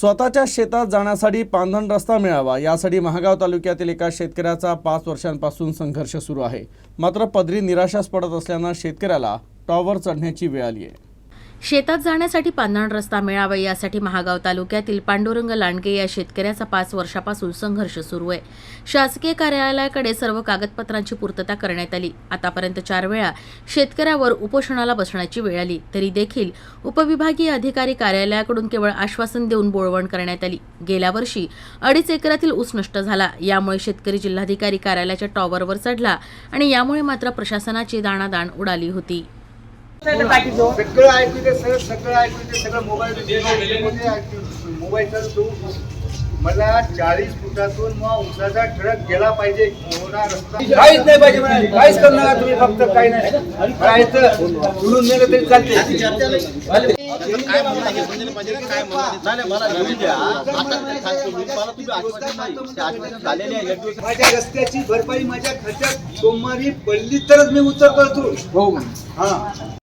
स्वतःच्या शेतात जाण्यासाठी पांधन रस्ता मिळावा यासाठी महागाव तालुक्यातील एका शेतकऱ्याचा पाच वर्षांपासून संघर्ष सुरू आहे. मात्र पदरी निराशास पडत असल्यानं शेतकऱ्याला टॉवर चढण्याची वेळ आली आहे शेतात जाण्यासाठी पांधरण रस्ता मिळावा यासाठी महागाव तालुक्यातील पांडुरंग लांडगे या शेतकऱ्याचा पाच वर्षापासून संघर्ष सुरू आहे. शासकीय कार्यालयाकडे सर्व कागदपत्रांची पूर्तता करण्यात आली. आतापर्यंत चार वेळा शेतकऱ्यावर उपोषणाला बसण्याची वेळ आली. तरी देखील उपविभागीय अधिकारी कार्यालयाकडून केवळ आश्वासन देऊन बोळवण करण्यात आली. गेल्या वर्षी अडीच एकरातील ऊस नष्ट झाला. यामुळे शेतकरी जिल्हाधिकारी कार्यालयाच्या टॉवरवर चढला आणि यामुळे मात्र प्रशासनाची दाणादाण उडाली होती. सगळं ऐकू सगळं सगळं ऐकू दे सगळं मोबाईल मोबाईलचा तू मला चाळीस फुटातून मग उसाचा ट्रक गेला पाहिजे. काहीच नाही पाहिजे मला काहीच करणार तुम्ही फक्त काही नाही. नेलं तरी चालते माझ्या रस्त्याची भरपाई माझ्या खर्चात सोमवारी पडली तरच मी उत्तर करतो हो. हा.